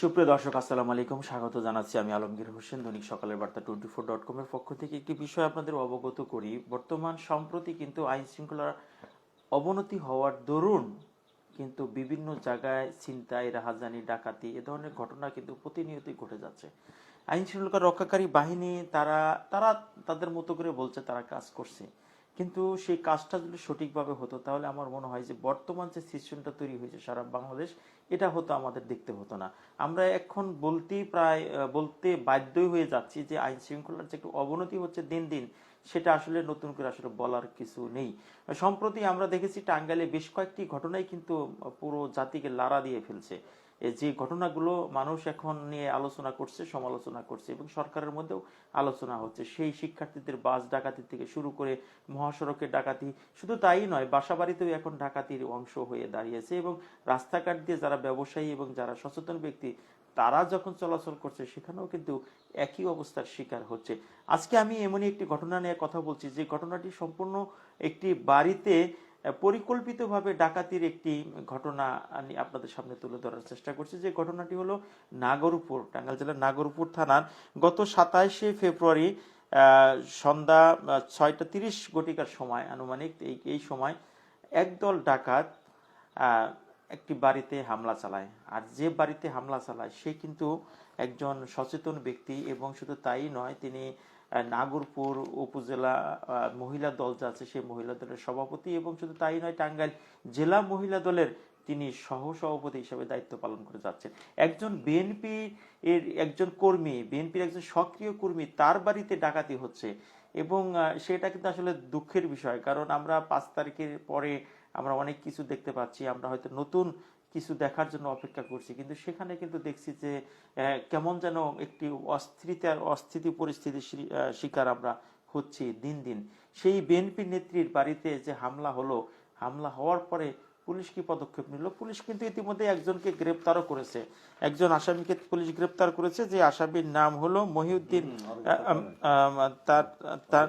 সুপ্রিয় দর্শক, আসসালামু আলাইকুম। স্বাগত জানাচ্ছি আমি আলমগীর হোসেন, দৈনিক সকালের বার্তা টোয়েন্টি ফোর ডট কমের পক্ষ থেকে। একটি বিষয় আপনাদের অবগত করি, বর্তমান সম্প্রতি কিন্তু আইন শৃঙ্খলার অবনতি হওয়ার দরুন কিন্তু বিভিন্ন জায়গায় ছিনতাই, রাহাজানি, ডাকাতি এ ধরনের ঘটনা কিন্তু প্রতিনিয়তই ঘটে যাচ্ছে। আইন শৃঙ্খলা রক্ষাকারী বাহিনী তারা তারা তাদের মতো করে বলছে, তারা কাজ করছে। কিন্তু সেই কাজটা যদি সঠিকভাবে হতো, তাহলে আমার মনে হয় যে বর্তমান যে সিস্টেমটা তৈরি হয়েছে সারা বাংলাদেশ এটা হতো, আমাদের দেখতে হতো না। আমরা এখন বলতেই প্রায় বলতে বাধ্যই হয়ে যাচ্ছি যে আইন শৃঙ্খলার যে একটু অবনতি হচ্ছে দিন দিন, সেটা আসলে নতুন করে আসলে বলার কিছু নেই। সম্প্রতি আমরা দেখেছি টাঙ্গাইলে বেশ কয়েকটি ঘটনাই কিন্তু পুরো জাতিকে লাড়া দিয়ে ফেলছে। যে ঘটনাগুলো মানুষ এখন নিয়ে আলোচনা করছে, সমালোচনা করছে এবং সরকারের মধ্যেও আলোচনা হচ্ছে, সেই শিক্ষার্থীদের বাস ডাকাতি থেকে শুরু করে মহাসড়কের ডাকাতি, শুধু তাই নয়, বাসাবাড়িতেও এখন ডাকাতির অংশ হয়ে দাঁড়িয়েছে এবং রাস্তাঘাট দিয়ে যারা ব্যবসায়ী এবং যারা সচেতন ব্যক্তি, তারা যখন চলাচল করছে সেখানেও কিন্তু একই অবস্থার শিকার হচ্ছে। আজকে আমি এমনই একটি ঘটনা নিয়ে কথা বলছি, যে ঘটনাটি সম্পূর্ণ একটি বাড়িতে পরিকল্পিতভাবে ডাকাতির একটি ঘটনা আমি আপনাদের সামনে তুলে ধরার চেষ্টা করছি। যে ঘটনাটি হলো নাগরপুর, টাঙ্গাইল জেলার নাগরপুর থানার গত সাতাইশে ফেব্রুয়ারি সন্ধ্যা ছয়টা তিরিশ ঘটিকার সময় আনুমানিক এই এই সময় একদল ডাকাত একটি বাড়িতে হামলা চালায়। আর যে বাড়িতে হামলা চালায় সে কিন্তু একজন সচেতন ব্যক্তি এবং শুধু তাই নয়, তিনি নাগরপুর উপজেলা মহিলা দল যা আছে সেই মহিলা দলের সভাপতি এবং শুধু তাই নয়, টাঙ্গাইল জেলা মহিলা দলের তিনি সহ সভাপতি হিসেবে দায়িত্ব পালন করে যাচ্ছেন। একজন বিএনপি এর একজন কর্মী, বিএনপির একজন সক্রিয় কর্মী তার বাড়িতে ডাকাতি হচ্ছে এবং সেটা কিন্তু আসলে দুঃখের বিষয়। কারণ আমরা পাঁচ তারিখের পরে আমরা অনেক কিছু দেখতে পাচ্ছি, আমরা হয়তো নতুন কিছু দেখার জন্য অপেক্ষা করছি। কিন্তু সেখানে কিন্তু দেখছি যে কেমন যেন একটি অস্থিরতার অস্থিতি পরিস্থিতির শিকার আমরা হচ্ছি দিন দিন। সেই বিএনপি নেত্রীর বাড়িতে যে হামলা হলো হামলা হওয়ার পরে পুলিশ কি পদক্ষেপ নিল? পুলিশ কিন্তু ইতিমধ্যে একজনকে গ্রেপ্তারও করেছে। একজন আসামিকে পুলিশ গ্রেপ্তার করেছে যে আসামির নাম হলো মহিউদ্দিন তার তার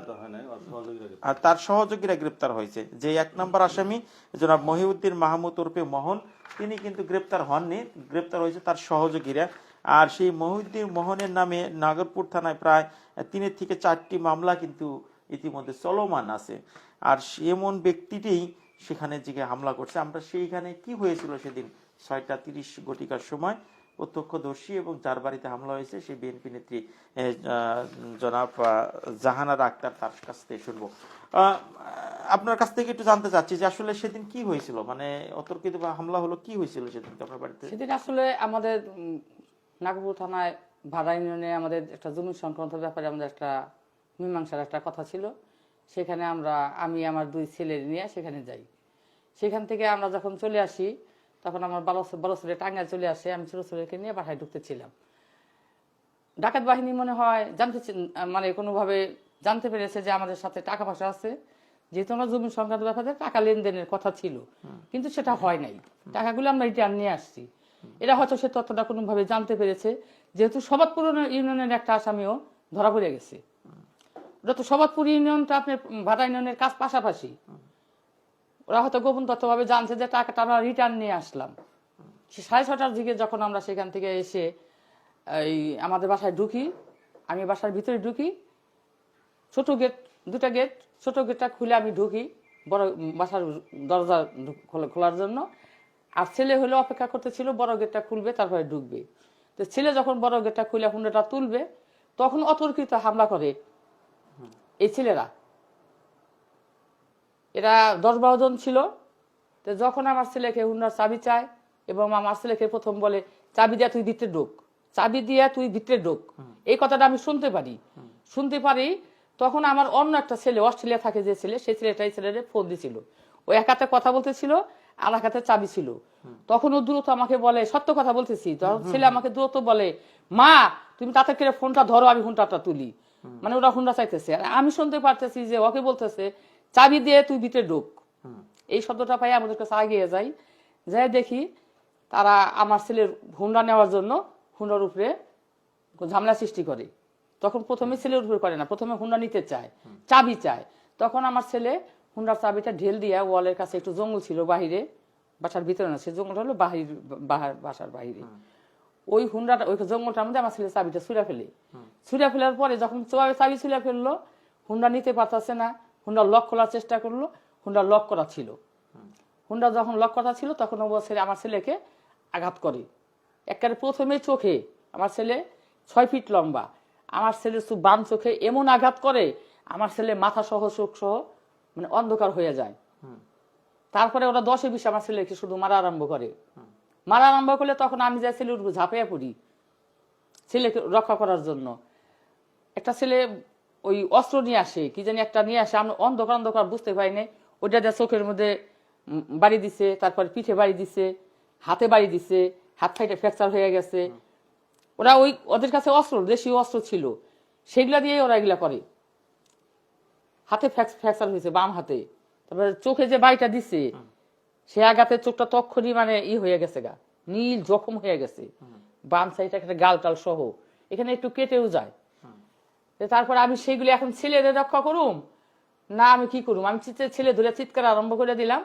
তার সহযোগীরা গ্রেপ্তার হয়েছে। যে এক নম্বর আসামি জনাব মহিউদ্দিন মাহমুদ ওরফে মোহন তিনি কিন্তু গ্রেপ্তার হননি। গ্রেপ্তার হয়েছে তার সহযোগীরা। আর সেই মহিউদ্দিন মোহনের নামে নাগরপুর থানায় প্রায় তিনের থেকে চারটি মামলা কিন্তু ইতিমধ্যে চলমান আছে। আর এমন ব্যক্তিটি সেখানে যে হামলা করছে। আমরা সেইখানে কি হয়েছিল সেদিন ছয়টা তিরিশ ঘটিকার সময়? প্রত্যক্ষদর্শী এবং যার বাড়িতে হামলা হয়েছে সেই বিএনপি নেত্রী জনাব আহ, জাহানারা আক্তার তার কাছ থেকে শুনব। আপনার কাছ থেকে একটু জানতে চাচ্ছি যে আসলে সেদিন কি হয়েছিল? মানে অতর্কিত বা হামলা হলো, কি হয়েছিল সেদিন আপনার বাড়িতে? সেদিন আসলে আমাদের নাগপুর থানায় ভাড়া ইউনিয়নে আমাদের একটা জমি সংক্রান্ত ব্যাপারে আমাদের একটা মীমাংসার একটা কথা ছিল। সেখানে আমরা, আমি, আমার দুই ছেলে নিয়ে সেখানে যাই। সেখান থেকে আমরা যখন চলে আসি, তখন আমার বড় বড় ছেলে চলে আসে, আমি ছোট ছেলেকে নিয়ে বাসায় ঢুকতেছিলাম। ডাকাত বাহিনী মনে হয় জানতে মানে কোনোভাবে জানতে পেরেছে যে আমাদের সাথে টাকা পয়সা আছে। যেহেতু আমরা জমি সংক্রান্ত ব্যাপারে টাকা লেনদেনের কথা ছিল, কিন্তু সেটা হয় নাই। টাকাগুলো আমরা রিটার্ন নিয়ে আসছি। এরা হয়তো সে তথ্যটা কোনোভাবে জানতে পেরেছে। যেহেতু সবাদপুর ইউনিয়নের একটা আসামিও ধরা পড়ে গেছে। ওটা তো সবাদপুর ইউনিয়নটা আপনার ভাটা ইউনিয়নের কাজ পাশাপাশি। ওরা হয়তো গোপন তথ্যভাবে জানছে যে টাকাটা আমরা রিটার্ন নিয়ে আসলাম। সে সাড়ে ছটার দিকে যখন আমরা সেখান থেকে এসে, এই আমাদের বাসায় ঢুকি, আমি বাসার ভিতরে ঢুকি, ছোট গেট দুটা গেট ছোট গেটটা খুলে আমি ঢুকি বড় বাসার দরজা খোলার জন্য। আর ছেলে হলে অপেক্ষা করতেছিল বড় গেটটা খুলবে তারপরে ঢুকবে। তো ছেলে যখন বড় গেটটা খুলে হুন্ডাটা তুলবে তখন অতর্কিত হামলা করে এই ছেলেরা। এরা দশ বারো জন ছিল। তো যখন আমার ছেলেকে হুন্ডার চাবি চায় এবং আমার ছেলেকে প্রথম বলে চাবি দিয়া তুই ভিতরে ঢোক। চাবি দিয়া তুই ভিতরে ঢোক। এই কথাটা আমি শুনতে পারি। শুনতে পারি তখন আমার অন্য একটা ছেলে অস্ট্রেলিয়া থাকে যে ছেলে সেই ছেলেটাই ছেলেরে ফোন দিছিল। ও এক হাতে কথা বলতেছিল আর এক হাতে চাবি ছিল। তখন ও দ্রুত আমাকে বলে সত্য কথা বলতেছি। তখন ছেলে আমাকে দ্রুত বলে মা তুমি তাতে করে ফোনটা ধরো আমি ফোনটা তুলি। মানে ওরা হুন্ডা চাইতেছে। আর আমি শুনতে পারতেছি যে ওকে বলতেছে চাবি দিয়ে তুই ভিতরে ঢোক। এই শব্দটা পাই আমাদের কাছে আগিয়ে যাই। যাই দেখি তারা আমার ছেলের হুন্ডা নেওয়ার জন্য হুন্ডার উপরে ঝামেলা সৃষ্টি করে। তখন প্রথমে ছেলের উপরে করে না, প্রথমে হুন্ডা নিতে চায়, চাবি চায়। তখন আমার ছেলে হুন্ডার চাবিটা ঢেল দিয়া ওয়ালের কাছে একটু জঙ্গল ছিল বাহিরে, বাসার ভিতরে না, সে জঙ্গলটা হলো বাহির বাসার বাহিরে। ওই হুন্ডাটা, ওই জঙ্গলটার মধ্যে আমার ছেলে চাবিটা ছুঁড়া ফেলে। ছুঁড়া ফেলার পরে যখন চাবি ছুঁড়া ফেলল, হুন্ডা নিতে পারতেছে না, হুন্ডা লক করার চেষ্টা করল, হুন্ডা লক করা ছিল। হুন্ডা যখন লক করা ছিল, তখন ও ছেলে, আমার ছেলেকে আঘাত করে। একেবারে প্রথমে চোখে, আমার ছেলে ছয় ফিট লম্বা আমার ছেলের চোখ বাম চোখে এমন আঘাত করে আমার ছেলে মাথা সহ চোখ সহ মানে অন্ধকার হয়ে যায়। তারপরে ওরা দশে বিশে আমার ছেলেকে শুধু মারা আরম্ভ করে। মারা আরম্ভ করলে তখন আমি যাই ছেলে উঠবো ঝাঁপিয়ে পড়ি ছেলেকে রক্ষা করার জন্য। একটা ছেলে ওই অস্ত্র নিয়ে আসে কি জানি একটা নিয়ে আসে আমি অন্ধকার অন্ধকার বুঝতে পারি নাই। ওইটা দিয়ে চোখের মধ্যে বাড়ি দিছে তারপর পিঠে বাড়ি দিছে হাতে বাড়ি দিছে হাত ফাইটে ফ্র্যাকচার হয়ে গেছে। ওরা ওই ওদের কাছে অস্ত্র, দেশীয় অস্ত্র ছিল। সেগুলা দিয়ে ওরা এগুলা করে। হাতে ফ্র্যাকচার হয়েছে বাম হাতে। তারপরে চোখে যে বাড়িটা দিছে, সে আঘাতে চোখটা তক্ষণই মানে ই হয়ে গেছে গা, নীল জখম হয়ে গেছে। বাম সাইডটা একটা গাল টাল সহ। এখানে একটু কেটেও যায়। তারপর আমি সেইগুলি এখন ছেলেদের রক্ষা করুম? না, আমি কি করুম? আমি ছেলে ধরে চিৎকার আরম্ভ করে দিলাম।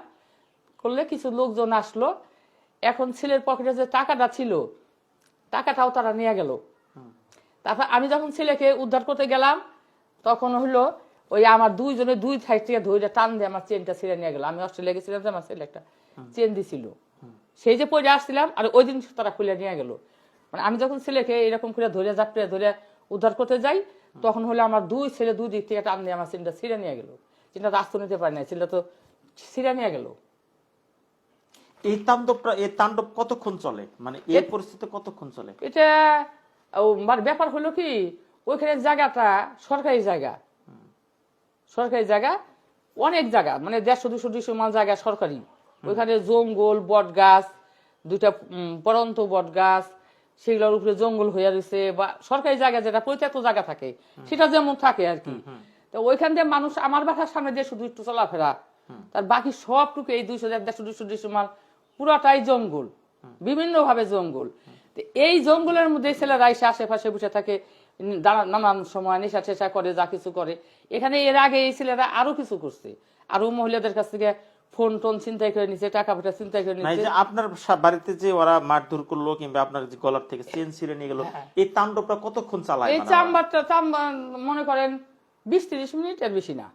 করলে কিছু লোকজন আসলো। এখন ছেলের পকেটে যে টাকাটা ছিল টাকাটাও তারা নিয়ে গেল। তারপর আমি যখন ছেলেকে উদ্ধার করতে গেলাম, তখন হলো ওই আমার দুইজনে দুই সাইড থেকে ধরে টান দিয়ে আমার চেনটা ছিঁড়ে নিয়ে গেল। আমি অস্ট্রেলিয়া গেছিলাম যে আমার ছেলে একটা চেন দিছিল। সেই যে পরে আসছিলাম আর ওই দিন তারা খুলে নিয়ে গেল। মানে আমি যখন ছেলেকে এরকম করে ধরে জাপটে ধরে উদ্ধার করতে যাই, তখন হলো আমার দুই ছেলে দুই দিক থেকে টান দিয়ে আমার চেনটা ছিঁড়ে নিয়ে গেল। চেনটা রাস্তা নিতে পারে না চেনটা তো ছিঁড়ে নিয়ে গেল। এই তাণ্ডবটা এই তাণ্ডব কতক্ষণ চলে? মানে এই পরিস্থিতি কতক্ষণ চলে? এটা মানে ব্যাপার হলো কি ওইখানে জায়গাটা সরকারি জায়গা। সরকারি জায়গা অনেক জায়গা মানে দেড়শো দুশো দুশো মাল জায়গা সরকারি। ওইখানে জঙ্গল বট গাছ দুইটা পরন্ত বট গাছ সেগুলোর উপরে জঙ্গল হয়ে রয়েছে বা সরকারি জায়গা যেটা পরিত্যক্ত জায়গা থাকে সেটা যেমন থাকে আর কি। তো ওইখান দিয়ে মানুষ আমার বাসার সামনে দিয়ে শুধু একটু চলাফেরা তার বাকি সবটুকু এই দুইশো দেড়শো দুশো দুশো মাল পুরাটাই জঙ্গল বিভিন্ন ভাবে জঙ্গল এই জঙ্গলের মধ্যে ছেলেরা এসে আশেপাশে বসে থাকে নানান সময় নেশা টেশা করে যা কিছু করে। এখানে এর আগে এই ছেলেরা আরও কিছু করছে। আরও মহিলাদের কাছ থেকে ফোন টোন চিন্তাই করে নিছে টাকা পয়সা চিন্তাই করে নাই নিছে। আপনার বাড়িতে যে ওরা মারধর করল কিংবা আপনার যে গলার থেকে চেন ছিঁড়ে নিয়ে গেল এই তাণ্ডবটা কতক্ষণ চালায় এই মানে? চাম্বারটা চাম্বার মনে করেন বিশ তিরিশ মিনিট এর বেশি না।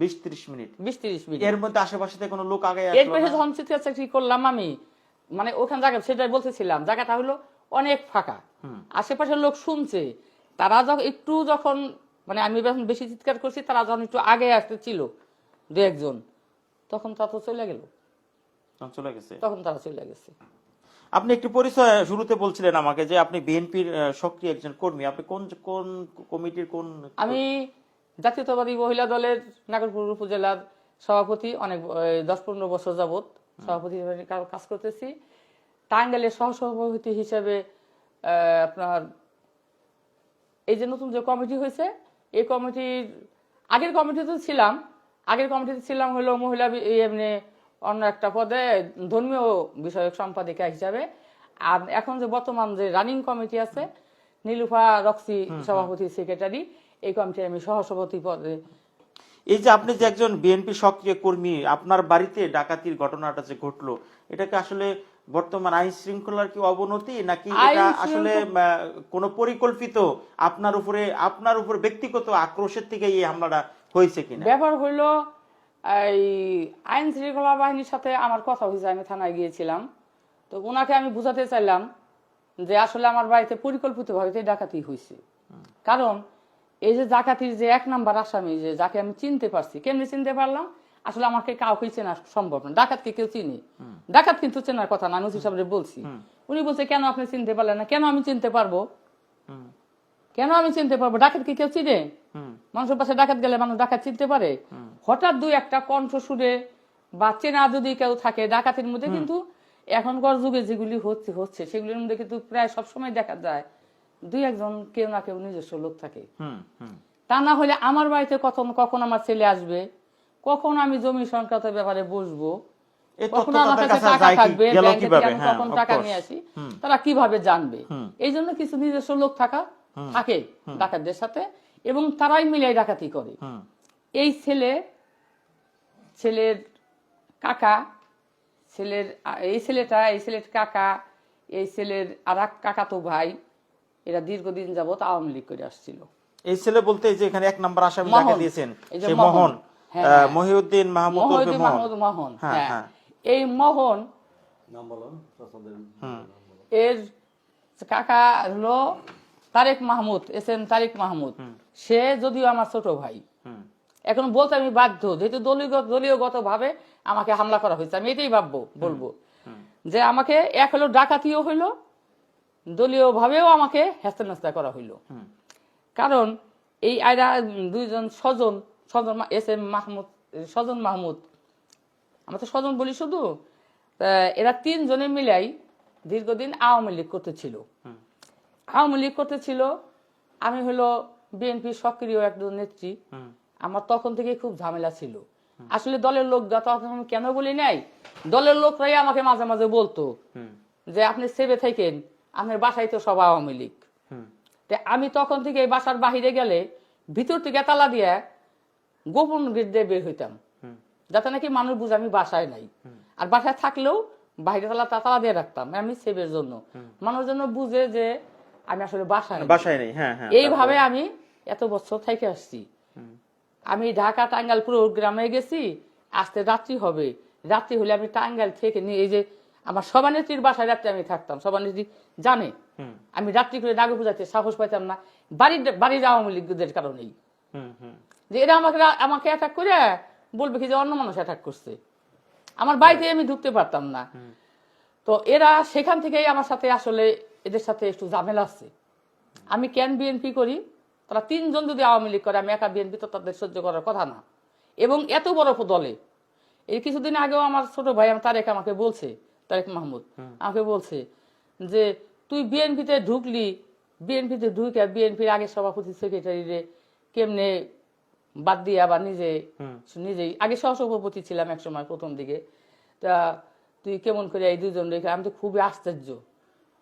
বিশ ত্রিশ মিনিট। বিশ তিরিশ মিনিট। এর মধ্যে আশেপাশে কোনো লোক আগে এর যখন চিৎকার চাকরি করলাম আমি মানে ওখানে জায়গা সেটাই বলতেছিলাম জায়গাটা হলো অনেক ফাঁকা। আশেপাশের লোক শুনছে তারা যখন একটু যখন মানে আমি যখন বেশি চিৎকার করছি তারা যখন একটু আগে আসতে ছিল দু একজন তখন তারা তো চলে গেল। চলে গেছে। তখন তারা চলে গেছে। আপনি একটু পরিচয় শুরুতে বলছিলেন আমাকে যে আপনি বিএনপির সক্রিয় একজন কর্মী। আপনি কোন কোন কমিটির কোন আমি জাতীয়তাবাদী মহিলা দলের নাগরপুর উপজেলার সভাপতি অনেক দশ পনেরো বছর যাবত সভাপতি হিসেবে কাজ করতেছি। টাঙ্গাইলের সহসভাপতি হিসেবে আপনার এই যে নতুন যে কমিটি হয়েছে এই কমিটির আগের কমিটিতে ছিলাম। আগের কমিটিতে ছিলাম হলো মহিলা এমনি অন্য একটা পদে ধর্মীয় বিষয়ক সম্পাদিকা হিসাবে। আর এখন যে বর্তমান যে রানিং কমিটি আছে নীলুফা রক্সি সভাপতি সেক্রেটারি এই কমিটির আমি সহসভাপতি পদে। এই যে আপনি যে একজন বিএনপি সক্রিয় কর্মী আপনার বাড়িতে ডাকাতির ঘটনাটা যে ঘটলো এটাকে আসলে বর্তমান আইন শৃঙ্খলার কি অবনতি নাকি এটা আসলে কোনো পরিকল্পিত আপনার উপরে আপনার উপর ব্যক্তিগত আক্রোশের থেকে এই হামলাটা হয়েছে কিনা? ব্যাপার হইল এই আইন শৃঙ্খলা বাহিনীর সাথে আমার কথা হয়েছে আমি থানায় গিয়েছিলাম। তো ওনাকে আমি বুঝাতে চাইলাম যে আসলে আমার বাড়িতে পরিকল্পিতভাবে তো এই ডাকাতি হয়েছে কারণ এই যে ডাকাতির যে এক নাম্বার আসামি যে যাকে আমি চিনতে পারছি কেমনি চিনতে পারলাম? আসলে আমাকে কাউকে চেনা সম্ভব না। ডাকাতকে কেউ চিনি। ডাকাত কিন্তু চেনার কথা না আমি ওসি সাহেবের বলছি। উনি বলছে কেন আপনি চিনতে পারলেন না? কেন আমি চিনতে পারব? কেন আমি চিনতে পারব? ডাকাত কি কেউ চিনে? মানুষের পাশে ডাকাত গেলে মানুষ ডাকাত চিনতে পারে। হঠাৎ দুই একটা কণ্ঠ সুরে বা চেনা যদি কেউ থাকে ডাকাতির মধ্যে কিন্তু এখনকার যুগে যেগুলি হচ্ছে হচ্ছে সেগুলির মধ্যে কিন্তু প্রায় সবসময় দেখা যায়। দুই একজন কেউ না কেউ নিজস্ব লোক থাকে। তা না হলে আমার বাড়িতে কখন কখন আমার ছেলে আসবে কখন আমি জমি সংক্রান্ত ব্যাপারে বসবো কখন আমার কাছে টাকা থাকবে হ্যাঁ, কখন টাকা নিয়ে আসি তারা কীভাবে জানবে? এই জন্য কিছু নিজস্ব লোক থাকা থাকে ডাকাতদের সাথে এবং তারাই মিলাই ডাকাতি করে। এই ছেলে ছেলের কাকা ছেলের এই ছেলেটা এই ছেলের কাকা এই ছেলের আর এক কাকাতো ভাই এরা দীর্ঘদিন যাবত আওয়ামী লীগ করে আসছিল। এই ছেলে বলতে যে এখানে এক নম্বর আসামি মোহন। যাকে দিয়েছেন সেই মোহন। মোহন। হ্যাঁ, হ্যাঁ। মহিউদ্দিন মাহমুদ মাহমুদ মোহন। হ্যাঁ, হ্যাঁ। এই মোহন এর কাকা হলো তারেক মাহমুদ এস এম তারেক মাহমুদ। সে যদিও আমার ছোট ভাই। হুম, এখন বলতে আমি বাধ্য যেহেতু দলীয় দলীয়গত ভাবে আমাকে হামলা করা হয়েছে আমি এটাই ভাববো বলব। যে আমাকে এক হলো ডাকাতিও হইল দলীয় ভাবেও আমাকে হেস্তানাস্তা করা হইল। কারণ এই আয়রা দুইজন স্বজন স্বজন এস এম মাহমুদ স্বজন মাহমুদ। আমরা তো স্বজন বলি শুধু। এরা তিনজনে মিলাই দীর্ঘদিন আওয়ামী লীগ করতেছিল। আওয়ামী লীগ করতেছিল আমি হলো বিএনপি সক্রিয় একজন নেত্রী। আমার তখন থেকে খুব ঝামেলা ছিল। আসলে দলের লোক তখন কেন বলি নাই? দলের লোকরাই আমাকে মাঝে মাঝে বলতো যে আপনি সেবে থাকেন আপনার বাসায় তো সব আওয়ামী লীগ। আমি তখন থেকে এই বাসার বাহিরে গেলে ভিতর থেকে তালা দিয়ে গোপন গেট দিয়ে বের হইতাম। যাতে নাকি মানুষ বুঝে আমি বাসায় নাই। আর বাসায় থাকলেও বাইরে তালা তালা দিয়ে রাখতাম আমি সেবের জন্য। মানুষ যেন বুঝে যে আমি আসলে বাসায় বাসায় নেই হ্যাঁ হ্যাঁ এইভাবে আমি এত বছর থেকে আসছি। আমি ঢাকা টাঙ্গাল পুরো গ্রামে গেছি আসতে রাত্রি হবে। রাত্রি হলে আমি টাঙ্গাল থেকে নিয়ে এই যে আমার সভানেত্রীর বাসায় রাত্রে আমি থাকতাম। সভানেত্রী জানে। আমি রাত্রি করে নাগর পূজাতে সাহস পাইতাম না। বাড়ির বাড়ির আওয়ামী লীগদের কারণেই। হুম, হুম, যে এরা আমাকে আমাকে অ্যাটাক করে বলবে কি যে অন্য মানুষ অ্যাটাক করছে। আমার বাড়িতে আমি ঢুকতে পারতাম না। তো এরা সেখান থেকেই আমার সাথে আসলে এদের সাথে একটু ঝামেলা আছে। আমি কেন বিএনপি করি? তারা তিনজন যদি আওয়ামী লীগ করে আমি একা বিএনপি তো তাদের সহ্য করার কথা না। এবং এত বড় দলে। এই কিছুদিন আগেও আমার ছোট ভাই আমার তারেক আমাকে বলছে তারেক মাহমুদ। আমাকে বলছে যে তুই বিএনপিতে ঢুকলি বিএনপিতে ঢুকে বিএনপির আগে সভাপতি সেক্রেটারি রে কেমনে বাদ দিয়ে আবার নিজে নিজেই আগে সহসভাপতি ছিলাম এক সময় প্রথম দিকে। তা তুই কেমন করে এই দুজন রেখে আমি তো খুবই আশ্চর্য।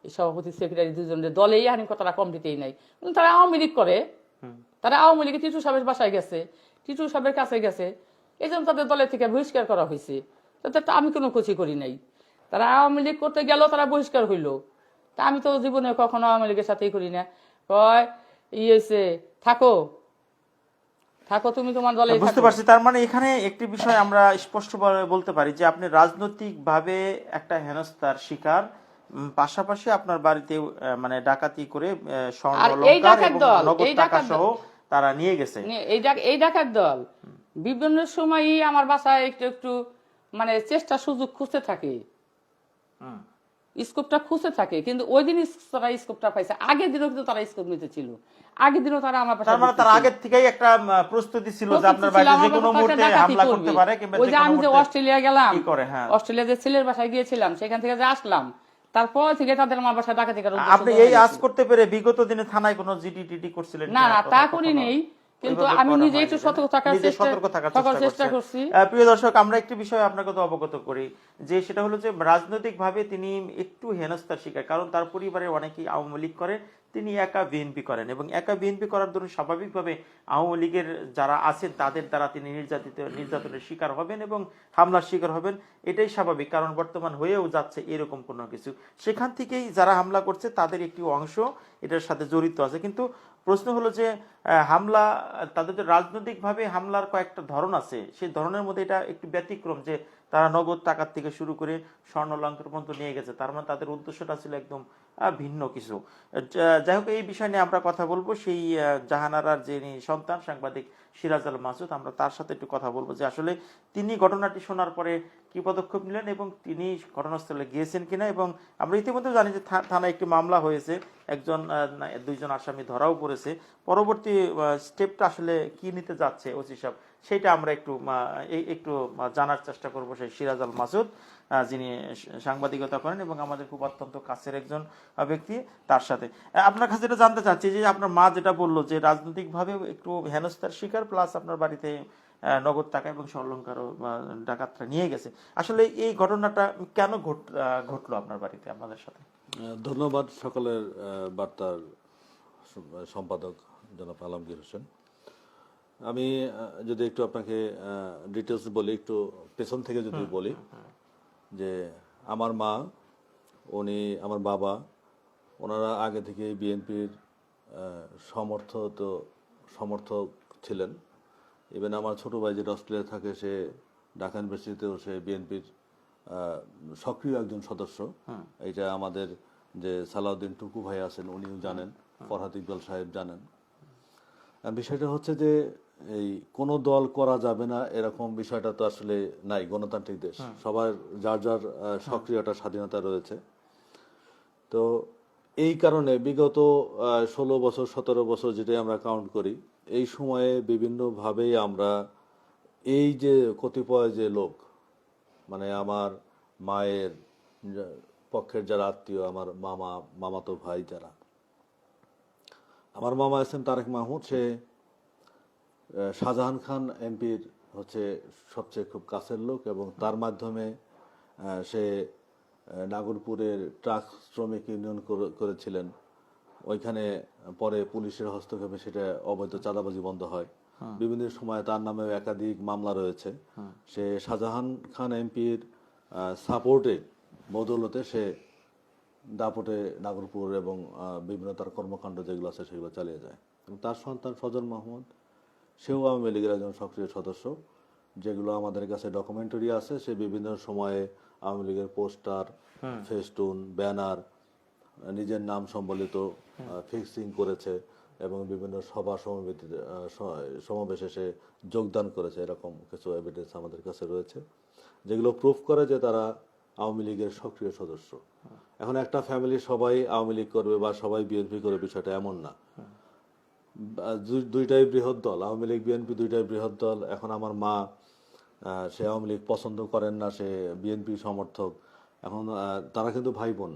এই সভাপতি সেক্রেটারি দুজন রে দলেই আনি কথাটা কম দিতেই নাই। কিন্তু তারা আওয়ামী লীগ করে। তারা আওয়ামী লীগে টিটু সাহেবের বাসায় গেছে টিটু সাহেবের কাছে গেছে। এই জন্য তাদের দলের থেকে বহিষ্কার করা হয়েছে। তাতে তো আমি কোনো কিছু করি নাই। তারা আওয়ামী লীগ করতে গেল তারা বহিষ্কার হইল। তা আমি তো জীবনে কখনো আওয়ামী লীগের সাথেই করি না। কয় ই হয়েছে থাকো। থাকো তুমি তোমার দলে বুঝতে পারছি। তার মানে এখানে একটি বিষয় আমরা স্পষ্ট বলতে পারি যে আপনি রাজনৈতিক ভাবে একটা হেনস্থার শিকার পাশাপাশি আপনার বাড়িতে মানে ডাকাতি করে এবং নগদ টাকা সহ তারা নিয়ে গেছে। এই ডাক এই ডাকাত দল। বিভিন্ন সময়ই আমার বাসায় একটু একটু মানে চেষ্টা সুযোগ খুঁজতে থাকে। স্কোপটা খুঁজতে থাকে কিন্তু ওই দিন তারা স্কোপটা পাইছে। আগের দিনও কিন্তু তারা স্কোপ নিতে ছিল। আগের দিনও তারা আমার তার মানে তার আগের থেকেই একটা প্রস্তুতি ছিল যে আপনার বাড়িতে যে কোনো মুহূর্তে হামলা করতে পারে কিংবা ওই যে আমি যে অস্ট্রেলিয়া গেলাম কি করে, হ্যাঁ। অস্ট্রেলিয়া যে ছেলের বাসায় গিয়েছিলাম সেখান থেকে যে আসলাম। তারপর থেকে তাদের আমার বাসায় ডাকাতি করার আপনি এই আজ করতে পেরে বিগত দিনে থানায় কোনো জিডি টিডি করছিলেন না না তা করি নেই কিন্তু ওইভাবে আমি করা নিজে হয়নি, একটু সতর্ক থাকার চেষ্টা সতর্ক থাকার থাকার চেষ্টা চেষ্টা করছি। প্রিয় দর্শক আমরা একটি বিষয় আপনাকে তো অবগত করি যে সেটা হলো যে রাজনৈতিক তিনি একটু হেনস্থার শিকার কারণ তার পরিবারে অনেকেই আওয়ামী লীগ করে তিনি একা বিএনপি করেন এবং একা বিএনপি করার দরুন স্বাভাবিকভাবে আওয়ামী লীগের যারা আছেন তাদের দ্বারা তিনি নির্যাতিত নির্যাতনের শিকার হবেন এবং হামলার শিকার হবেন এটাই স্বাভাবিক কারণ বর্তমান হয়েও যাচ্ছে এরকম কোনো কিছু। সেখান থেকেই যারা হামলা করছে তাদের একটি অংশ এটার সাথে জড়িত আছে। কিন্তু প্রশ্ন হলো যে হামলা, তাদের যে রাজনৈতিকভাবে হামলার কয়েকটা ধরন আছে, সেই ধরনের মধ্যে এটা একটু ব্যতিক্রম যে তারা নগদ টাকার থেকে শুরু করে স্বর্ণ লঙ্কার পর্যন্ত নিয়ে গেছে। তার মানে তাদের উদ্দেশ্যটা ছিল একদম ভিন্ন কিছু। যাই হোক, এই বিষয় নিয়ে আমরা কথা বলব। সেই জাহানারার যিনি সন্তান, সাংবাদিক সিরাজ আল মাসুদ, আমরা তার সাথে একটু কথা বলব যে আসলে তিনি ঘটনাটি শোনার পরে কি পদক্ষেপ নিলেন এবং তিনি ঘটনাস্থলে গিয়েছেন কিনা এবং আমরা ইতিমধ্যে জানি যে থানায় একটি মামলা হয়েছে, একজন দুইজন আসামি ধরাও পড়েছে। পরবর্তী স্টেপটা আসলে কি নিতে যাচ্ছে ওসি সাহেব, সেটা আমরা একটু একটু জানার চেষ্টা করব সেই সিরাজ আল মাসুদ। যিনি সাংবাদিকতা করেন এবং আমাদের খুব অত্যন্ত কাছের একজন ব্যক্তি তার সাথে। আপনার কাছে এটা জানতে চাচ্ছি যে আপনার মা যেটা বলল যে রাজনৈতিকভাবে একটু হেনস্থার শিকার প্লাস আপনার বাড়িতে নগদ টাকা এবং স্বর্ণকারও ডাকাতরা নিয়ে গেছে। আসলে এই ঘটনাটা কেন ঘট ঘটলো আপনার বাড়িতে আপনাদের সাথে? ধন্যবাদ সকলের বার্তার সম্পাদক জনাব আলমগীর হোসেন। আমি যদি একটু আপনাকে ডিটেলস বলি একটু পেছন থেকে যদি বলি যে আমার মা উনি আমার বাবা ওনারা আগে থেকে বিএনপির সমর্থিত সমর্থক ছিলেন। ইভেন আমার ছোট ভাই যেটা অস্ট্রেলিয়া থাকে সে ঢাকা ইউনিভার্সিটিতেও সে বিএনপির সক্রিয় একজন সদস্য। এটা আমাদের যে সালাউদ্দিন টুকু ভাই আছেন উনিও জানেন ফরহাদ ইকবাল সাহেব জানেন। বিষয়টা হচ্ছে যে এই কোন দল করা যাবে না এরকম বিষয়টা তো আসলে নাই গণতান্ত্রিক দেশ। সবার যার যার সক্রিয়তা স্বাধীনতা রয়েছে। তো এই কারণে বিগত ষোলো বছর সতেরো বছর যেটাই আমরা কাউন্ট করি এই সময়ে বিভিন্নভাবেই আমরা এই যে কতিপয় যে লোক মানে আমার মায়ের পক্ষের যারা আত্মীয় আমার মামা মামাতো ভাই যারা আমার মামা আছেন তারেক মাহমুদ সে শাহজাহান খান এমপির হচ্ছে সবচেয়ে খুব কাছের লোক এবং তার মাধ্যমে সে নাগরপুরের ট্রাক শ্রমিক ইউনিয়ন করেছিলেন। ওইখানে পরে পুলিশের হস্তক্ষেপে সেটা অবৈধ চাঁদাবাজি বন্ধ হয়। বিভিন্ন সময় তার নামে একাধিক মামলা রয়েছে। সে শাহজাহান খান এমপির সাপোর্টে বদৌলতে সে দাপটে নাগরপুর এবং বিভিন্ন তার কর্মকাণ্ড যেগুলো আছে সেগুলো চালিয়ে যায়। এবং তার সন্তান ফজল মাহমুদ সেও আওয়ামী লীগের একজন সক্রিয় সদস্য যেগুলো আমাদের কাছে ডকুমেন্টারি আছে সে বিভিন্ন সময়ে আওয়ামী লীগের পোস্টার ফেস্টুন ব্যানার নিজের নাম সম্বলিত ফিক্সিং করেছে এবং বিভিন্ন সভা সমিতিতে সমাবেশে সে যোগদান করেছে এরকম কিছু এভিডেন্স আমাদের কাছে রয়েছে যেগুলো প্রুফ করে যে তারা আওয়ামী লীগের সক্রিয় সদস্য। এখন একটা ফ্যামিলি সবাই আওয়ামী লীগ করবে বা সবাই বিএনপি করবে বিষয়টা এমন না। দুই- দুইটাই বৃহৎ দল। আওয়ামী লীগ বিএনপি দুইটাই বৃহৎ দল। এখন আমার মা সে আওয়ামী লীগ পছন্দ করেন না সে বিএনপি সমর্থক। এখন তারা কিন্তু ভাই বোন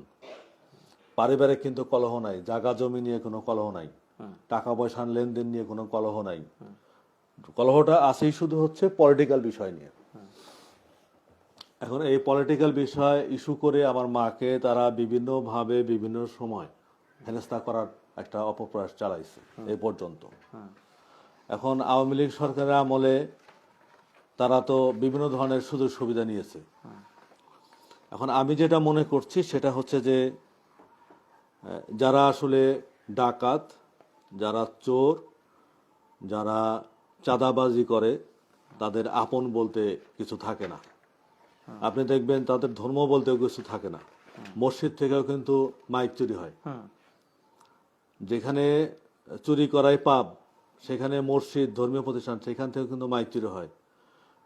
পারিবারিক কিন্তু কলহ নাই। জাগা জমি নিয়ে কোনো কলহ নাই। টাকা পয়সার লেনদেন নিয়ে কোনো কলহ নাই। কলহটা আছেই শুধু হচ্ছে পলিটিক্যাল বিষয় নিয়ে। এখন এই পলিটিক্যাল বিষয় ইস্যু করে আমার মাকে তারা বিভিন্নভাবে বিভিন্ন সময় হেনস্থা করার একটা অপপ্রয়াস চালাইছে এই পর্যন্ত। এখন আওয়ামী লীগ সরকারের আমলে তারা তো বিভিন্ন ধরনের সুযোগ সুবিধা নিয়েছে। এখন আমি যেটা মনে করছি সেটা হচ্ছে যে যারা আসলে ডাকাত যারা চোর যারা চাঁদাবাজি করে তাদের আপন বলতে কিছু থাকে না। আপনি দেখবেন তাদের ধর্ম বলতেও কিছু থাকে না। মসজিদ থেকেও কিন্তু মাইক চুরি হয়। যেখানে চুরি করাই পাপ সেখানে মসজিদ ধর্মীয় প্রতিষ্ঠান সেখান থেকেও কিন্তু মাইক চুরি হয়।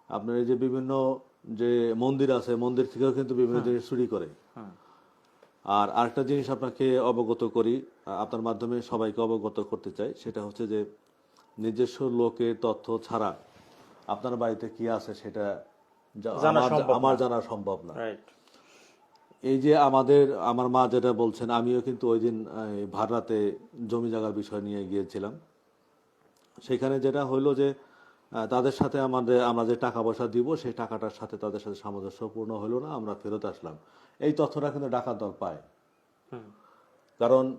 আপনার এই যে বিভিন্ন যে মন্দির আছে মন্দির থেকেও কিন্তু বিভিন্ন জিনিস চুরি করে। আর আরেকটা জিনিস আপনাকে অবগত করি আপনার মাধ্যমে সবাইকে অবগত করতে চাই সেটা হচ্ছে যে নিজস্ব লোকের তথ্য ছাড়া আপনার বাড়িতে কি আছে সেটা আমার- আমার জানা সম্ভব না। এই যে আমাদের আমার মা যেটা বলছেন আমিও কিন্তু ওই দিন ভাড়াতে জমি জায়গার বিষয় নিয়ে গিয়েছিলাম। সেখানে যেটা হইল যে তাদের সাথে আমাদের আমরা যে টাকা পয়সা দিব সেই টাকাটার সাথে তাদের সাথে সামঞ্জস্যপূর্ণ হলো না আমরা ফেরত আসলাম। এই তথ্যটা কিন্তু ডাকাত দল পায়। কারণ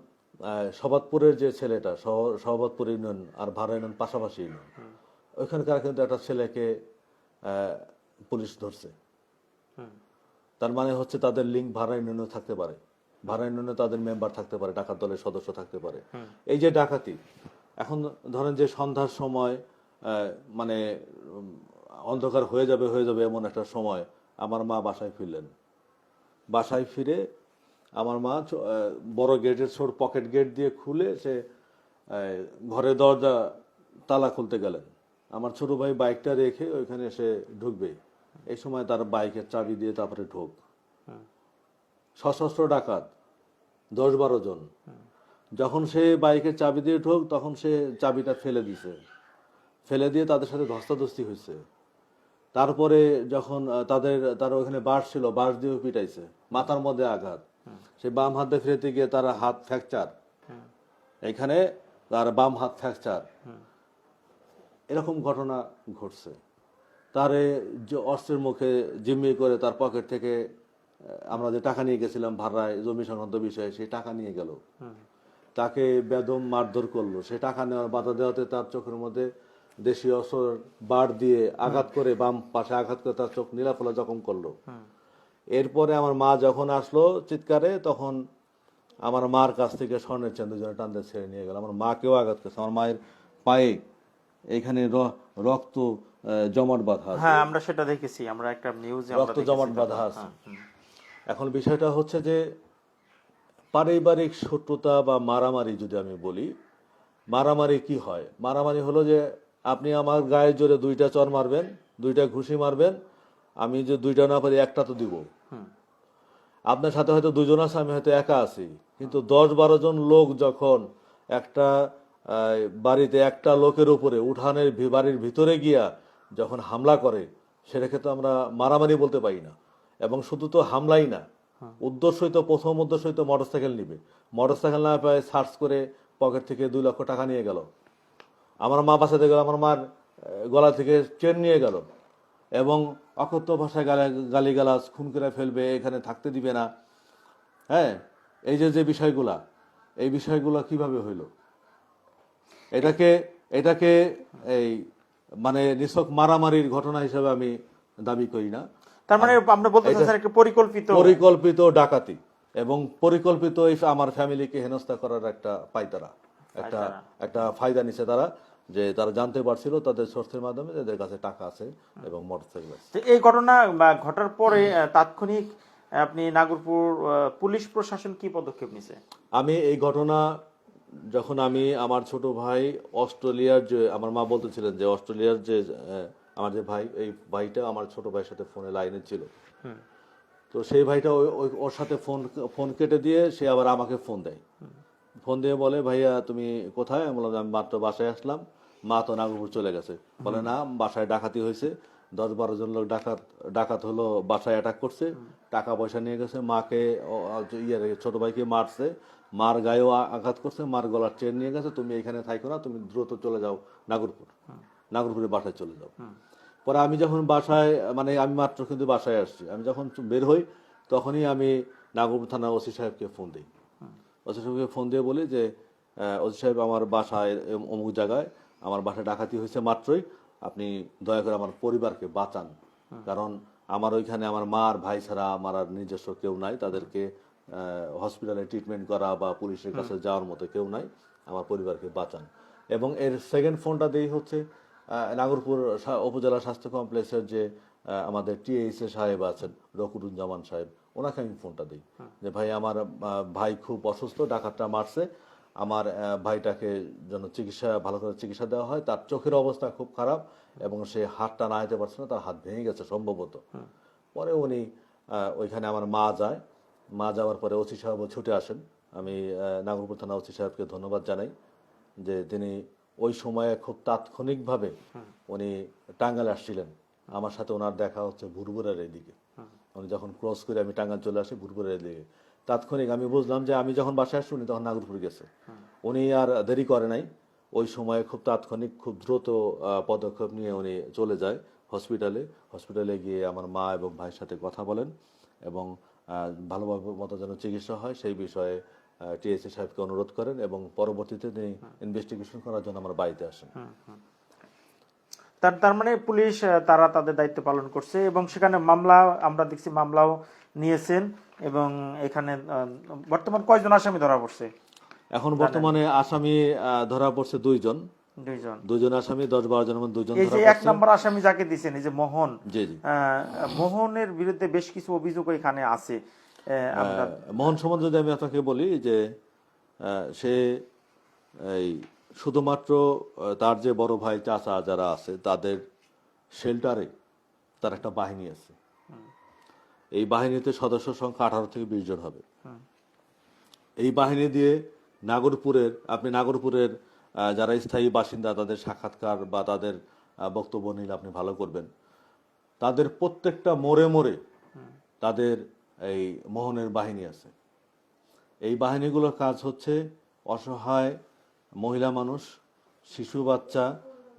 সবাদপুরের যে ছেলেটা সহ- সহবতপুর ইউনিয়ন আর ভাড়া ইউনিয়ন পাশাপাশি ইউনিয়ন ওইখানকার কিন্তু একটা ছেলেকে পুলিশ ধরছে। তার মানে হচ্ছে তাদের লিঙ্ক ভাড়া ইউনিয়নে থাকতে পারে। ভাড়া ইউনিয়নে তাদের মেম্বার থাকতে পারে ডাকাত দলের সদস্য থাকতে পারে। এই যে ডাকাতি এখন ধরেন যে সন্ধ্যার সময় মানে অন্ধকার হয়ে যাবে হয়ে যাবে এমন একটা সময় আমার মা বাসায় ফিরলেন। বাসায় ফিরে আমার মা বড় গেটের ছোট পকেট গেট দিয়ে খুলে সে ঘরের দরজা তালা খুলতে গেলেন। আমার ছোট ভাই বাইকটা রেখে ওইখানে এসে ঢুকবে। এই সময় তার বাইকের চাবি দিয়ে তারপরে ঢোক। সশস্ত্র ডাকাত দশ বারো জন যখন সে বাইকের চাবি দিয়ে ঢোক তখন সে চাবিটা ফেলে দিছে। ফেলে দিয়ে তাদের সাথে ধস্তাধস্তি হয়েছে। তারপরে যখন তাদের তার ওখানে বাঁশ ছিল বাঁশ দিয়ে পিটাইছে। মাথার মধ্যে আঘাত। সে বাম হাত দিয়ে ফিরেতে গিয়ে তার হাত ফ্র্যাকচার। এখানে তার বাম হাত ফ্র্যাকচার। এরকম ঘটনা ঘটছে। তারে যে অস্ত্রের মুখে জিম্মি করে তার পকেট থেকে আমরা যে টাকা নিয়ে গেছিলাম ভাড়ায় জমি সংক্রান্ত বিষয়ে সেই টাকা নিয়ে গেল। তাকে বেদম মারধর করল। সে টাকা নেওয়ার বাধা দেওয়াতে তার চোখের মধ্যে দেশীয় অস্ত্র বার দিয়ে আঘাত করে বাম পাশে আঘাত করে তার চোখ নীলাফলা জখম করল। এরপরে আমার মা যখন আসলো চিৎকারে তখন আমার মার কাছ থেকে স্বর্ণের চেন দুজনে টানতে ছেড়ে নিয়ে গেল। আমার মাকেও আঘাত করছে। আমার মায়ের পায়ে এইখানে র- রক্ত জমাট বাঁধা আছে। হ্যাঁ আমরা সেটা দেখেছি আমরা একটা নিউজে রক্ত জমাট। বাঁধা আছে হ্যাঁ, এখন বিষয়টা হচ্ছে যে পারিবারিক শত্রুতা বা মারামারি যদি আমি বলি মারামারি কি হয় মারামারি হলো যে আপনি আমার গায়ে জোরে দুইটা চর মারবেন দুইটা ঘুষি মারবেন আমি যে দুইটা না পারি একটা তো দিব। আপনার সাথে হয়তো দুজন আছে আমি হয়তো একা আছি কিন্তু দশ বারো জন লোক যখন একটা বাড়িতে একটা লোকের উপরে, উঠানের বাড়ির ভিতরে গিয়া যখন হামলা করে, সেটাকে তো আমরা মারামারি বলতে পারি না। এবং শুধু তো হামলাই না, উদ্দেশ্যই তো, প্রথম উদ্দেশ্যই তো মোটরসাইকেল নিবে। মোটরসাইকেল না পায় সার্চ করে পকেট থেকে দুই লক্ষ টাকা নিয়ে গেল। আমার মা বাসাতে গেল, আমার মার গলা থেকে চেন নিয়ে গেল। এবং অকথ্য ভাষায় গালি, গালিগালাজ, খুন করে ফেলবে, এখানে থাকতে দিবে না। হ্যাঁ এই যে যে বিষয়গুলা, এই বিষয়গুলো কীভাবে হইল? এটাকে এটাকে এই মানে নিছক মারামারির ঘটনা হিসেবে আমি দাবি করি না। তার মানে আমরা বলতে চাচ্ছি একটা পরিকল্পিত পরিকল্পিত ডাকাতি এবং পরিকল্পিত এই আমার ফ্যামিলিকে হেনস্থা করার একটা পাইতারা। একটা একটা ফায়দা নিছে তারা যে তারা জানতে পারছিল তাদের সোর্সের মাধ্যমে তাদের কাছে টাকা আছে এবং মোটরসাইকেল আছে তো এই ঘটনা ঘটার পরে তাৎক্ষণিক আপনি নাগরপুর পুলিশ প্রশাসন কি পদক্ষেপ নিছে? আমি এই ঘটনা যখন আমি আমার ছোট ভাই অস্ট্রেলিয়ার যে আমার মা বলতেছিলেন যে অস্ট্রেলিয়ার যে আমার যে ভাই এই ভাইটা আমার ছোট ভাইয়ের সাথে ফোনে লাইনে ছিল। তো সেই ভাইটা ওই- ওর সাথে ফোন ফোন কেটে দিয়ে সে আবার আমাকে ফোন দেয়। ফোন দিয়ে বলে ভাইয়া তুমি কোথায়? আমি বললাম আমি মাত্র বাসায় আসলাম। মা তো নাগরপুর চলে গেছে। বলে না বাসায় ডাকাতি হয়েছে। দশ বারো জন লোক ডাকাত ডাকাত হলো বাসায় অ্যাটাক করছে। টাকা পয়সা নিয়ে গেছে। মাকে ইয়ে ছোট ভাইকে মারছে। মার গায়েও আঘাত করছে মার গলার ট্রেন নিয়ে গেছে তুমি এখানে থাইকো না তুমি দ্রুত চলে যাও নাগরপুর। নাগরপুরে বাসায় চলে যাও। পরে আমি যখন বাসায় মানে আমি মাত্র কিন্তু বাসায় আসছি আমি যখন বের হই তখনই আমি নাগরপুর থানা ওসি সাহেবকে ফোন দিই। ওসি সাহেবকে ফোন দিয়ে বলি যে ওসি সাহেব আমার বাসায় অমুক জায়গায় আমার বাসায় ডাকাতি হয়েছে মাত্রই আপনি দয়া করে আমার পরিবারকে বাঁচান। কারণ আমার ওইখানে আমার মা আর ভাই ছাড়া আমার আর নিজস্ব কেউ নাই তাদেরকে হসপিটালে ট্রিটমেন্ট করা বা পুলিশের কাছে যাওয়ার মতো কেউ নাই আমার পরিবারকে বাঁচান। এবং এর সেকেন্ড ফোনটা দেই হচ্ছে নাগরপুর উপজেলা স্বাস্থ্য কমপ্লেক্সের যে আমাদের টিএইচ সাহেব আছেন রকুরুজ্জামান সাহেব ওনাকে আমি ফোনটা দিই। যে ভাই আমার ভাই খুব অসুস্থ ডাকাতটা মারছে আমার ভাইটাকে যেন চিকিৎসা ভালো করে চিকিৎসা দেওয়া হয় তার চোখের অবস্থা খুব খারাপ এবং সে হাতটা নাড়াতে পারছে না তার হাত ভেঙে গেছে সম্ভবত। পরে উনি ওইখানে আমার মা যায় মা যাওয়ার পরে ওসি সাহেবও ছুটে আসেন। আমি নাগরপুর থানা ওসি সাহেবকে ধন্যবাদ জানাই যে তিনি ওই সময়ে খুব তাৎক্ষণিকভাবে উনি টাঙ্গাল আসছিলেন। আমার সাথে ওনার দেখা হচ্ছে ভুরভুরের এদিকে। উনি যখন ক্রস করে আমি টাঙ্গাল চলে আসি ভুরভুরের এদিকে। তাৎক্ষণিক আমি বুঝলাম যে আমি যখন বাসায় আসছি উনি তখন নাগরপুর গেছে। উনি আর দেরি করে নাই। ওই সময়ে খুব তাৎক্ষণিক খুব দ্রুত পদক্ষেপ নিয়ে উনি চলে যায় হসপিটালে। হসপিটালে গিয়ে আমার মা এবং ভাইয়ের সাথে কথা বলেন এবং ভালোভাবে মতো যেন চিকিৎসা হয় সেই বিষয়ে টিএসসি সাহেবকে অনুরোধ করেন এবং পরবর্তীতে তিনি ইনভেস্টিগেশন করার জন্য আমার বাড়িতে আসেন। তার তার মানে পুলিশ তারা তাদের দায়িত্ব পালন করছে এবং সেখানে মামলা আমরা দেখছি মামলাও নিয়েছেন এবং এখানে বর্তমান কয়জন আসামি ধরা পড়ছে? এখন বর্তমানে আসামি ধরা পড়ছে দুইজন। দুইজন। দুইজন আসামি দশ বারো জনের মধ্যে দুইজন এই যে এক নম্বর আসামি যাকে দিয়েছেন এই যে মোহন মোহনের বিরুদ্ধে বেশ কিছু অভিযোগ এখানে আছে মোহন সম্বন্ধে যদি আমি আপনাকে বলি যে সে এই শুধুমাত্র তার যে বড় ভাই চাচা যারা আছে তাদের শেল্টারে তার একটা বাহিনী আছে। এই বাহিনীতে সদস্য সংখ্যা আঠারো থেকে বিশ জন হবে। এই বাহিনী দিয়ে নাগরপুরের আপনি নাগরপুরের যারা স্থায়ী বাসিন্দা তাদের সাক্ষাৎকার বা তাদের বক্তব্য নিলে আপনি ভালো করবেন। তাদের প্রত্যেকটা মোড়ে মোড়ে তাদের এই মোহনের বাহিনী আছে। এই বাহিনীগুলোর কাজ হচ্ছে অসহায় মহিলা মানুষ শিশু বাচ্চা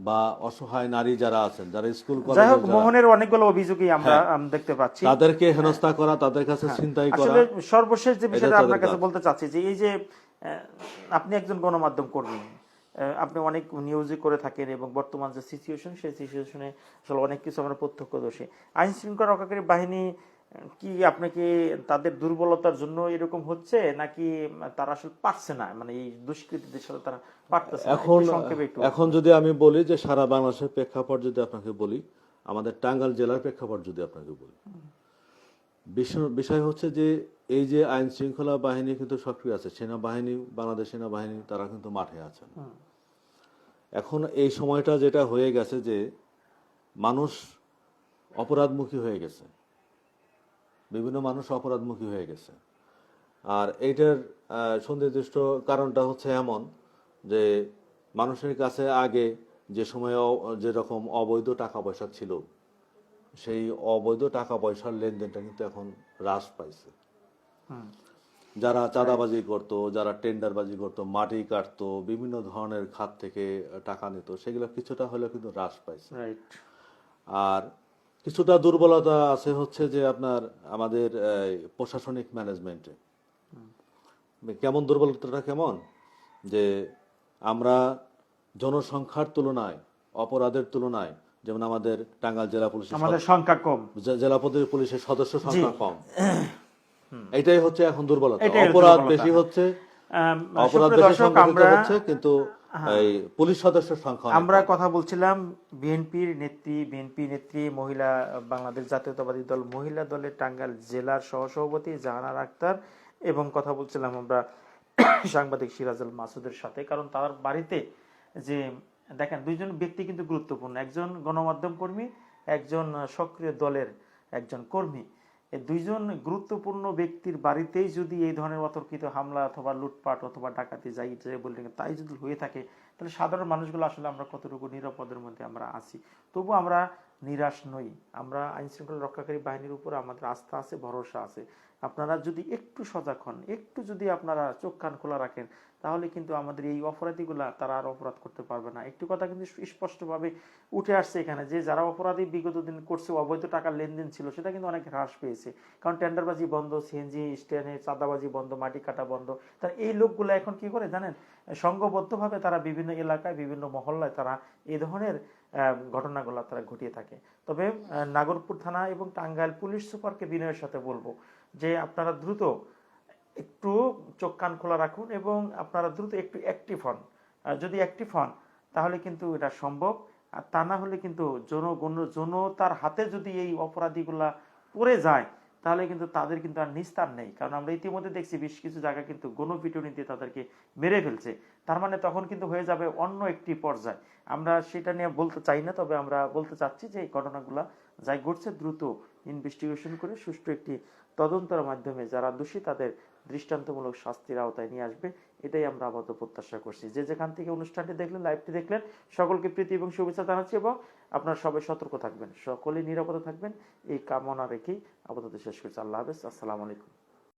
বা অসহায় নারী যারা আছেন যারা স্কুল যাই কলেজে হোক মোহনের অনেকগুলো অভিযোগই আমরা দেখতে পাচ্ছি। তাদেরকে হেনস্থা করা তাদের কাছে চিন্তাই করা আসলে সর্বশেষ যে বিষয়টা আপনার কাছে বলতে চাচ্ছি যে এই যে আপনি একজন গণমাধ্যম কর্মী আপনি অনেক নিউজে করে থাকেন এবং বর্তমান যে সিচুয়েশন সেই সিচুয়েশনে আসলে অনেক কিছু আমরা প্রত্যক্ষদর্শী। আইন শৃঙ্খলা রক্ষাকারী বাহিনী কি আপনাকে তাদের দুর্বলতার জন্য এরকম হচ্ছে নাকি তারা আসলে পারছে না? মানে এই দুষ্কৃতীদের সাথে তারা পারতেছে এখন এখন যদি আমি বলি যে সারা বাংলাদেশের প্রেক্ষাপট যদি আপনাকে বলি আমাদের টাঙ্গাল জেলার প্রেক্ষাপট যদি আপনাকে বলি। বিষয়- বিষয় হচ্ছে যে এই যে আইন শৃঙ্খলা বাহিনী কিন্তু সক্রিয় আছে সেনাবাহিনী বাংলাদেশ সেনাবাহিনী তারা কিন্তু মাঠে আছেন। এখন এই সময়টা যেটা হয়ে গেছে যে মানুষ অপরাধমুখী হয়ে গেছে। বিভিন্ন মানুষ অপরাধমুখী হয়ে গেছে। আর এইটার সুনির্দিষ্ট কারণটা হচ্ছে এমন যে মানুষের কাছে আগে যে সময় যেরকম অবৈধ টাকা পয়সা ছিল, সেই অবৈধ টাকা পয়সার লেনদেনটা কিন্তু এখন হ্রাস পাইছে। যারা চাঁদাবাজি করত যারা টেন্ডারবাজি করত মাটি কাটতো বিভিন্ন ধরনের খাত থেকে টাকা নিত সেগুলো কিছুটা হলেও কিন্তু হ্রাস পাইছে। আর কিছুটা দুর্বলতা আছে হচ্ছে যে আপনার আমাদের প্রশাসনিক ম্যানেজমেন্টে। কেমন দুর্বলতাটা কেমন? যে আমরা জনসংখ্যার তুলনায় অপরাধের তুলনায় যেমন আমাদের টাঙ্গাইল জেলা পুলিশের আমাদের সংখ্যা কম। জেলা পুলিশের সদস্য সংখ্যা কম। এটাই হচ্ছে এখন দুর্বলতা। অপরাধ বেশি হচ্ছে অপরাধ বেশি আমরা হচ্ছে কিন্তু এই পুলিশ সদস্যের সংখ্যা আমরা কথা বলছিলাম বিএনপির নেত্রী বিএনপি নেত্রী মহিলা বাংলাদেশ জাতীয়তাবাদী দল মহিলা দলের টাঙ্গাইল জেলার সহসভাপতি জাহানার আক্তার এবং কথা বলছিলাম আমরা সাংবাদিক সিরাজুল মাসুদের সাথে কারণ তার বাড়িতে যে দেখেন দুইজন ব্যক্তি কিন্তু গুরুত্বপূর্ণ। একজন গণমাধ্যম কর্মী একজন সক্রিয় দলের একজন কর্মী। দুইজন গুরুত্বপূর্ণ ব্যক্তির বাড়িতেই যদি এই ধরনের অতর্কিত হামলা অথবা লুটপাট অথবা ডাকাতি যাই যে বললেন তাই যদি হয়ে থাকে তাহলে সাধারণ মানুষগুলো আসলে আমরা কতটুকু নিরাপদের মধ্যে আমরা আছি? তবু আমরা নিরাশ নই। আমরা আইন শৃঙ্খলা রক্ষাকারী বাহিনীর উপর আমাদের আস্থা আছে, ভরসা আছে। আপনারা যদি একটু সজাগ হন, একটু যদি আপনারা চোখ কান খোলা রাখেন, তাহলে কিন্তু আমাদের এই অপরাধীগুলা তারা আর অপরাধ করতে পারবে না। একটু কথা কিন্তু স্পষ্টভাবে উঠে আসছে এখানে যে যারা অপরাধী বিগত দিন করছে, অবৈধ টাকার লেনদেন ছিল, সেটা কিন্তু অনেক হ্রাস পেয়েছে। কারণ টেন্ডারবাজি বন্ধ, সিএনজি স্ট্যান্ডে চাঁদাবাজি বন্ধ, মাটি কাটা বন্ধ। তার এই লোকগুলো এখন কি করে জানেন? সংঘবদ্ধভাবে তারা বিভিন্ন এলাকায়, বিভিন্ন মহল্লায় তারা এই ধরনের ঘটনাগুলো তারা ঘটিয়ে থাকে। তবে নাগরপুর থানা এবং টাঙ্গাইল পুলিশ সুপারকে বিনয়ের সাথে বলব যে আপনারা দ্রুত একটু চোখ কান খোলা রাখুন এবং আপনারা দ্রুত একটু অ্যাক্টিভ হন। যদি অ্যাক্টিভ হন, তাহলে কিন্তু এটা সম্ভব। আর তা না হলে কিন্তু জনগণ জনতার হাতে যদি এই অপরাধীগুলা পড়ে যায় তাহলে কিন্তু তাদের কিন্তু আর নিস্তার নেই। কারণ আমরা ইতিমধ্যে দেখছি বেশ কিছু জায়গা কিন্তু গণপিটুনি দিয়ে তাদেরকে মেরে ফেলছে। তার মানে তখন কিন্তু হয়ে যাবে অন্য একটি পর্যায়। আমরা সেটা নিয়ে বলতে চাই না, তবে আমরা বলতে চাচ্ছি যে এই ঘটনাগুলা যাই ঘটছে, দ্রুত ইনভেস্টিগেশন করে সুষ্ঠু একটি তদন্তের মাধ্যমে যারা দোষী তাদের দৃষ্টান্তমূলক শাস্তির আওতায় নিয়ে আসবে, এটাই আমরা আপাতত প্রত্যাশা করছি। যে যেখান থেকে অনুষ্ঠানটি দেখলেন লাইভটি দেখলেন, সকলকে প্রীতি এবং শুভেচ্ছা জানাচ্ছি এবং আপনারা সবাই সতর্ক থাকবেন, সকলেই নিরাপদে থাকবেন। এই কামনা রেখেই আপাতত শেষ করছি। আল্লাহ হাফেজ, আসসালামু আলাইকুম।